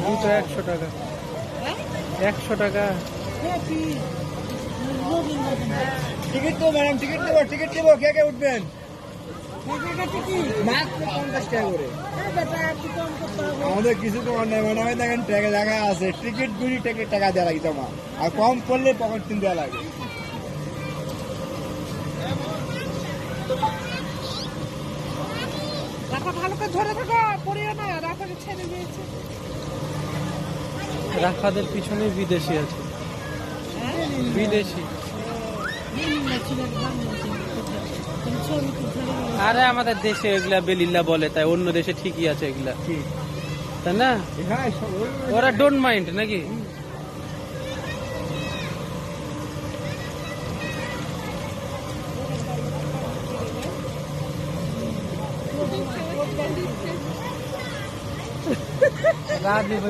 দুটো একশো টাকা। একশো টাকা টিকিট তো ম্যাডাম টিকিট নেব টিকিট নেব কে কে উঠবেন মাত্র পঞ্চাশ টাকা করে আমাদের কিছু তোমার নেই ম্যাডাম দেখেন টাকা জায়গা আছে টিকিট গুলি টিকিট টাকা দেওয়া লাগে তোমার। আর কম করলে পকেট তিন দেওয়া লাগে। রাখো ভালো করে ধরে থাকো পড়িও না রাখো ছেড়ে দিয়েছে। রাখাদের পিছনে বিদেশি আছে। বিদেশি। আরে আমাদের দেশে এগুলা বেলিল্লা বলে তাই অন্য দেশে ঠিকই আছে এগুলা। তাই না হ্যাঁ সব ওই- ওরা ডোন্ট মাইন্ড নাকি রাজনীতি